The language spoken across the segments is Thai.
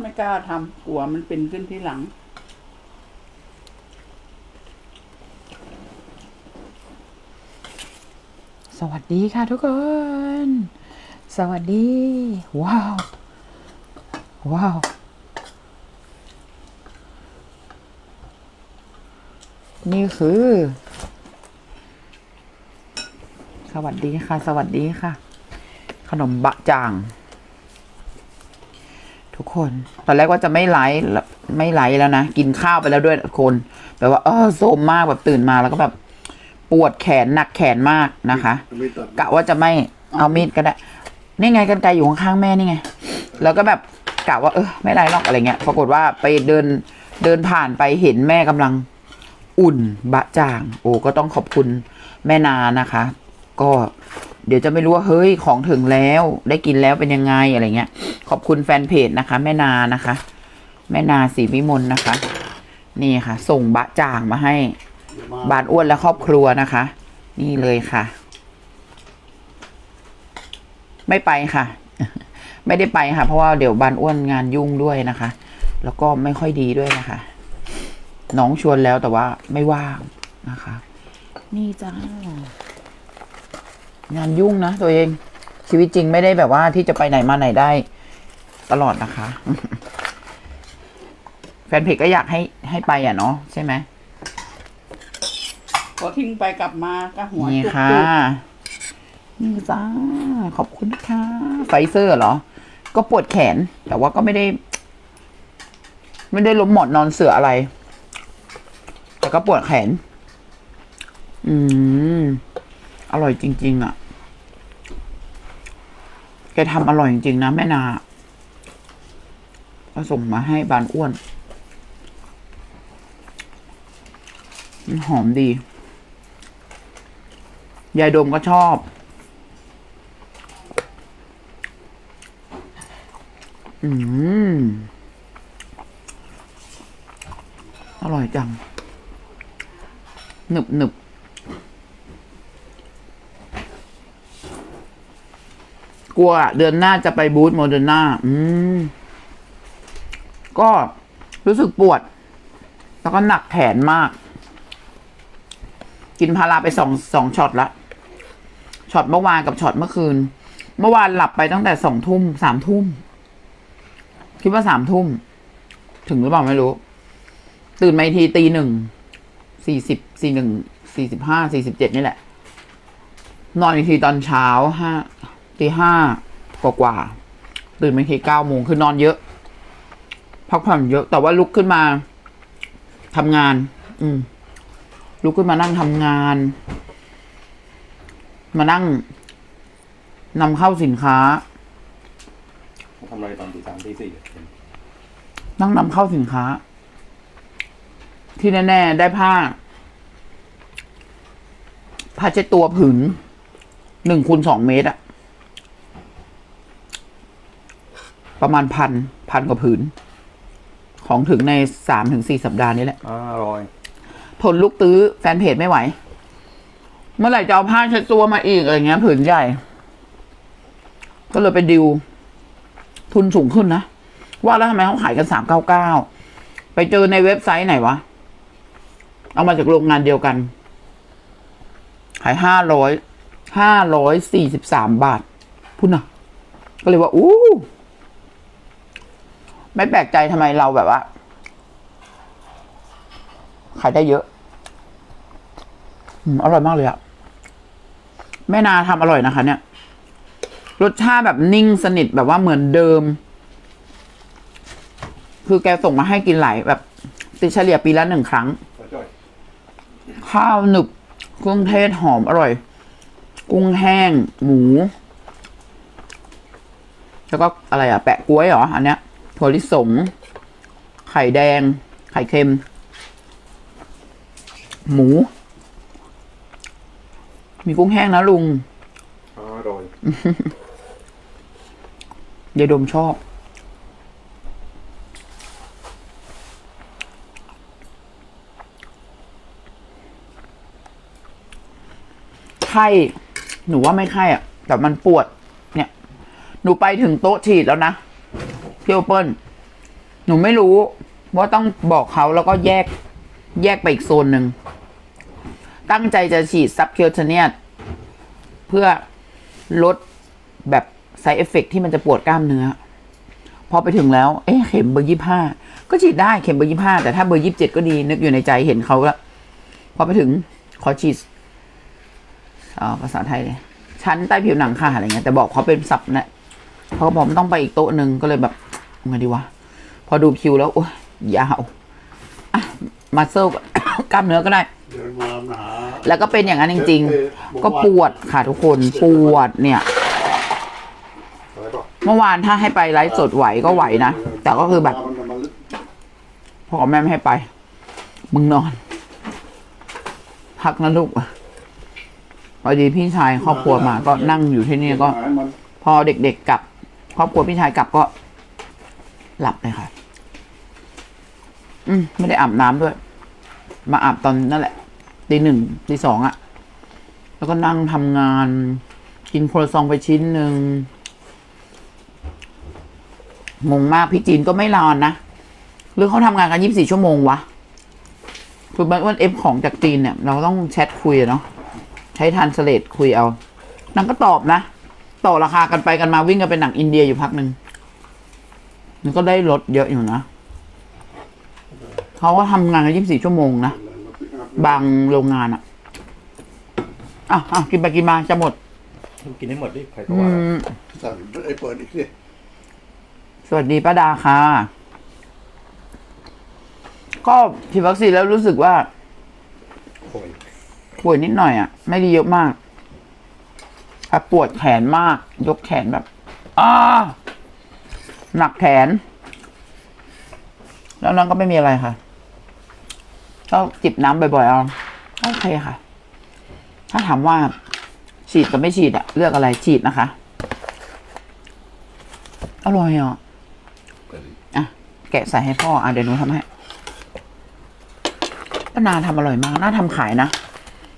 ไม่กล้าทำกลัวมันเป็นขึ้นที่หลัง สวัสดีค่ะทุกคน สวัสดี ว้าว ว้าว นี่คือ สวัสดีค่ะ สวัสดีค่ะ ขนมบะจ่าง ทุกคน ตอนแรกว่าจะไม่ไลฟ์แล้วไม่ไลฟ์แล้วนะ กินข้าวไปแล้วด้วยคนแบบว่าเออโซมมากแบบตื่นมาแล้วก็แบบ ปวดแขนหนักแขนมากนะคะไม่ตัดกะว่าจะไม่เอามีดก็ได้ นี่ไงกันไกลอยู่ข้างๆแม่นี่ไง แล้วก็แบบกะว่าเออไม่ไรหรอกอะไรเงี้ย ปรากฏว่าไปเดินเดินผ่านไปเห็นแม่กำลังอุ่นบะจ่าง โอ้ก็ต้องขอบคุณแม่นานะคะ ก็ เดี๋ยวจะไม่รู้ว่าเฮ้ยของถึงแล้ว ได้กินแล้วเป็นยังไงอะไรเงี้ย ขอบคุณแฟนเพจนะคะ แม่นานะคะ แม่นาสีวิมลนะคะ นี่ค่ะ ส่งบะจ่างมาให้ บานอ้วนและครอบครัวนะคะ นี่เลยค่ะ ไม่ไปค่ะ ไม่ได้ไปค่ะ เพราะว่าเดี๋ยวบานอ้วนงานยุ่งด้วยนะคะ แล้วก็ไม่ค่อยดีด้วยนะคะ น้องชวนแล้วแต่ว่าไม่ว่างนะคะ นี่จ้า งานยุ่งนะตัวเองชีวิตจริงไม่ได้แบบว่าที่จะไปไหนมาไหนได้ ตลอดนะคะ แฟนเพจก็อยากให้ให้ไปอะเนาะใช่ไหมพอทิ้งไปกลับมาก็หัวนี่จุกค่ะจุกนี่จ้าขอบคุณนะคะไฟเซอร์เหรอ ก็ปวดแขน แต่ว่าก็ไม่ได้ ไม่ได้ล้มหมอนนอนเสืออะไร แต่ก็ปวดแขน อืม อร่อยจริง ๆ อะ แกทำอร่อยจริง ๆ นะ แม่นาก็ส่งมาให้บานอ้วนมันหอมดี ยายดมก็ชอบ อืม อร่อยจัง หนึบหนึบ กลัวเดือนหน้าจะไปบูธโมเดอร์นาอืม ก็รู้สึกปวด แล้วก็หนักแขนมาก กินพาราไปสองสองช็อตละช็อตเมื่อวานกับช็อตเมื่อคืน เมื่อวานหลับไปตั้งแต่สองทุ่มสามทุ่ม คิดว่าสามทุ่ม ถึงหรือเปล่าไม่รู้ ตื่นมาทีตีหนึ่งสี่สิบสี่หนึ่งสี่สิบห้าสี่สิบเจ็ดนี่แหละ นอนอีกทีตอนเช้าห้า ตีห้ากว่ากว่าๆตื่นมาอีกทีเก้าโมงคือนอนเยอะ พักผ่อนเยอะ แต่ว่าลุกขึ้นมาทำงาน อืม ลุกขึ้นมานั่งทำงาน มานั่งนำเข้าสินค้าทำอะไรตอนตีสามตีสี่นั่งนำเข้าสินค้า ที่แน่ๆได้ผ้าผ้าเช็ดตัวผืนหนึ่งคูณสองเมตรอะ ประมาณพันพันกว่าผืน ของถึงในสามถึงสี่สัปดาห์นี้แหละอร่อยทนลูกตื้อแฟนเพจไม่ไหว เมื่อไหร่จะเอาผ้าเช็ดตัวมาอีกอะไรเงี้ยผืนใหญ่ ก็เลยไปดิว ทุนสูงขึ้นนะ ว่าแล้วทำไมเขาขายกันสามเก้าเก้าไปเจอในเว็บไซต์ไหนวะ เอามาจากโรงงานเดียวกัน ขายห้าร้อยห้าร้อยสี่สิบสามบาท พุ่นนะก็เลยว่า อู้ ไม่แปลกใจทำไมเราแบบว่าขายได้เยอะอร่อยมากเลยอะแม่นาทำอร่อยนะคะ เนี่ย รสชาติแบบนิ่งสนิทแบบว่าเหมือนเดิม คือแกส่งมาให้กินหลายแบบ ติดเฉลี่ยปีละหนึ่งครั้ง ข้าวหนึบเครื่องเทศหอมอร่อย กุ้งแห้ง หมู แล้วก็อะไรอะแปะกล้วยเหรอ อันเนี้ย ถั่วลิสง ไข่แดง ไข่เค็ม หมู มีกุ้งแห้งนะลุง อร่อยยายดมชอบ ไข้ หนูว่าไม่ไข้อะแต่มันปวด เนี่ย หนูไปถึงโต๊ะฉีดแล้วนะ พี่โอเปิลหนูไม่รู้ว่าต้องบอกเขาแล้วก็แยกแยกไปอีกโซนหนึ่ง ตั้งใจจะฉีดซับเคียวเทเนียตเพื่อลดแบบไซเอฟเฟกที่มันจะปวดกล้ามเนื้อ พอไปถึงแล้ว เอ๊ะเข็มเบอร์ยี่ห้าก็ฉีดได้เข็มเบอร์ยี่ห้าแต่ถ้าเบอร์ยี่สิบเจ็ดก็ดี นึกอยู่ในใจเห็นเขาแล้วพอไปถึงขอฉีดภาษาไทยเลยชั้นใต้ผิวหนังค่ะอะไรเงี้ยแต่บอกเขาเป็นศัพท์นะเพราะผมต้องไปอีกโต๊ะหนึ่งก็เลยแบบ ไงดีวะ พอดูคิวแล้ว โอ้ยยาวอะมาเซลกล้ามเนื้อก็ได้ แล้วก็เป็นอย่างนั้นจริง ๆ ก็ปวดค่ะทุกคนปวดเนี่ย เมื่อวานถ้าให้ไปไลฟ์สดไหวก็ไหวนะ แต่ก็คือแบบพ่อแม่ไม่ให้ไป มึงนอน พักนะลูกพอดีพี่ชายครอบครัวมาก็นั่งอยู่ที่นี่ก็ พอเด็กๆกลับ ครอบครัวพี่ชายกลับก็ หลับเลยค่ะ อืมไม่ได้อาบน้ำด้วย มาอาบตอนนั่นแหละตีหนึ่งตีสองอะแล้วก็นั่งทำงาน กินโครซองไปชิ้นหนึ่งงงมากพี่จีนก็ไม่รอนนะหรือเขาทำงานกันยี่สิบสี่ชั่วโมงวะคือมันเอฟของจากจีนเนี่ย เราต้องแชทคุยเนาะใช้ทันสเลดคุยเอานางก็ตอบนะ ต่อราคากันไปกันมาวิ่งกันเป็นหนังอินเดียอยู่พักหนึ่ง มันก็ได้ลดเยอะอยู่นะเขาก็ทำงานกันยี่สิบสี่ชั่วโมงนะ บางโรงงานอะอะอะกินไปกินมาจะหมดกินให้หมดดิใครก็อืว่า ม สั่งไอ้เปิดอีกสิสวัสดีป้าดาค่ะ ก็ฉีดวัคซีนแล้วรู้สึกว่าโอ้ยป่วยนิดหน่อยอะ่ะ ไม่ได้เยอะมากแต่ปวดแขนมาก ยกแขนแบบอ้า หนักแขน แล้วนั้นก็ไม่มีอะไรค่ะ ก็จิบน้ำบ่อยๆเอาโอเคค่ะ ถ้าถามว่า ฉีดกับไม่ฉีดอะเลือกอะไรฉีดนะคะ อร่อยอะอะ แกะใส่ให้พ่อ อะเดี๋ยวหนูทำให้ป้านาทำอร่อยมาก น่าทำขายนะ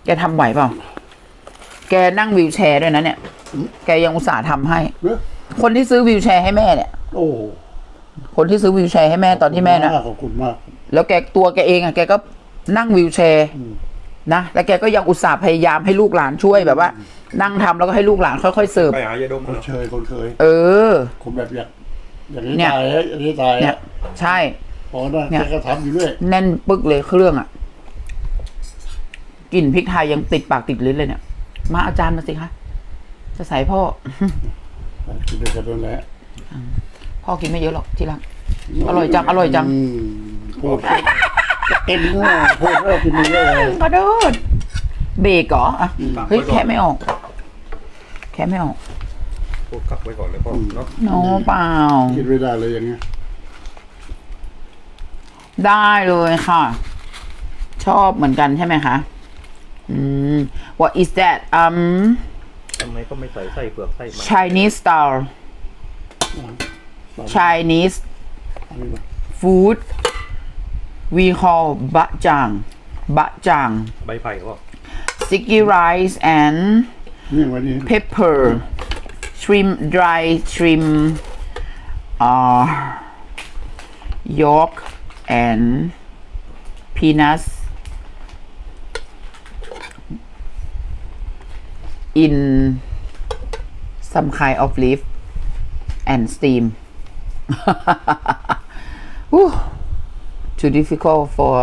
แกทำไหวเปล่า แกนั่งวีลแชร์ด้วยนะเนี่ย แกยังอุตส่าห์ทำให้ คนที่ซื้อวีลแชร์ให้แม่เนี่ย โอ้โหคนที่ซื้อวีลแชร์ให้แม่ตอนที่แม่นะขอบคุณมาก แล้วแกตัวแกเองอะแกก็นั่งวีลแชร์นะแล้วแกก็ยังอุตส่าห์พยายามให้ลูกหลานช่วยแบบว่า นั่งทำแล้วก็ให้ลูกหลานค่อยๆเสิร์ฟไปหายาดมคนเหรอเคยคนเคย เออคนแบบอยากอย่างนี้เนี่ยตายอย่างนี้ตายเนี่ยใช่พอนั้นเนี่ยแกก็ทำอยู่เรื่อยแน่นปึกเลยเครื่องอะกลิ่นพริกไทยยังติดปากติดลิ้นเลยเนี่ย มาอาจารย์มาสิคะจะใส่พ่อ กินด้วยกันนั่นแหละพ่อกินไม่เยอะหรอกที่รัก อร่อยจัง อร่อยจังมพูดเต็มหน้าพูดแล้วกินไม่เยอะเลยกระโดดเบรกเหรออะเฮ้ยแค่ไม่ออก แค่ไม่ออกพูดกลับไว้ก่อนเลยพ่อเนาะโนเปล่ากินไม่ได้เลยอย่างเงี้ย ได้เลยค่ะ ชอบเหมือนกันใช่ไหมคะ อืม what is that um ทำไมก็ไม่ใส่ไส้เปลือกไส้มัน Chinese style Chinese อันนี้มา food we call bajang bajang ใบไผ่ก็ sticky rice and นี่วันนี้ pepper shrimp dry shrimp uh yolk and peanuts In some kind of leaf and steam Whew. too difficult for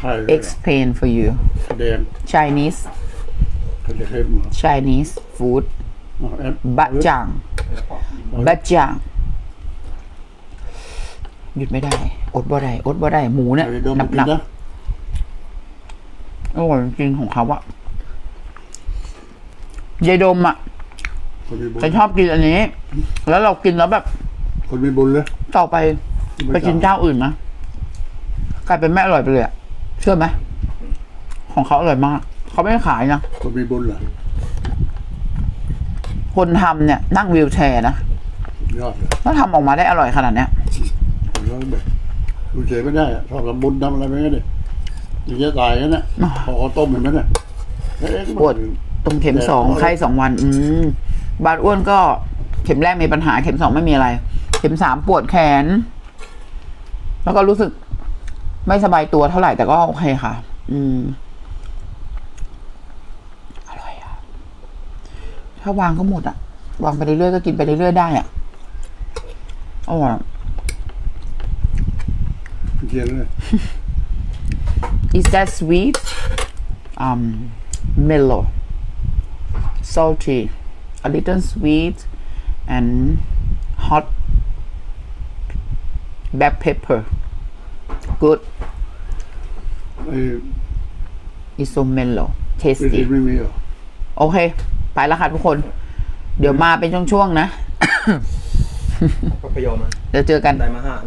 ไข่เลย explain for you แดง Chinese เขาจะเข้มเหรอ Chinese food อ๋อแอปบะจ่างบะจ่างหยุดไม่ได้ อดบ่ได้ อดบ่ได้ หมูเนี่ยไอ้ดมหนับกิหนันบนะอร่อยจริงๆของเขาอะ ยายดมอะคนมีบุญฉันชอบกินอันนี้ แล้วเรากินแล้วแบบ คนมีบุญเลยต่อไปไปกินเจ้าอื่นนะกลายเป็นแม่อร่อยไปเลยอะเชื่อไหมของเขาอร่อยมาก เขาไม่ได้ขายนะ คนมีบุญเหรอคนทำเนี่ยนั่งวีลแชร์นะยอดเลยแล้วทำออกมาได้อร่อยขนาดเนี้ยผมร้องแบบดูเฉยไม่ได้อะชอบทำบุญทำอะไรไม่ได้อย่างจะตายกันนะพอเขาต้มเห็นไหมเนี่ยเอ๊ะมันปวด ตรงเข็มสองไข้สองวัน อืมบาดอ้วนก็เข็มแรกมีปัญหาเข็มสองไม่มีอะไร เข็มสามปวดแขน แล้วก็รู้สึกไม่สบายตัวเท่าไหร่แต่ก็โอเคค่ะ อืมอร่อยอะถ้าวางก็หมดอะวางไปเรื่อยๆก็กินไปเรื่อยๆได้อะอร่อยเขียนเลย Is that sweet? Um, mellow, salty, a little sweet, and hot black pepper. Good. ไอ้ It's so mellow, ไม่ดี tasty. ไม่มีเหรอโอเค ไปแล้วค่ะทุกคน เดี๋ยวมาเป็นช่วงๆนะ ก็พยอมมาเดี๋ยวเจอกัน ได้มาห้าอัน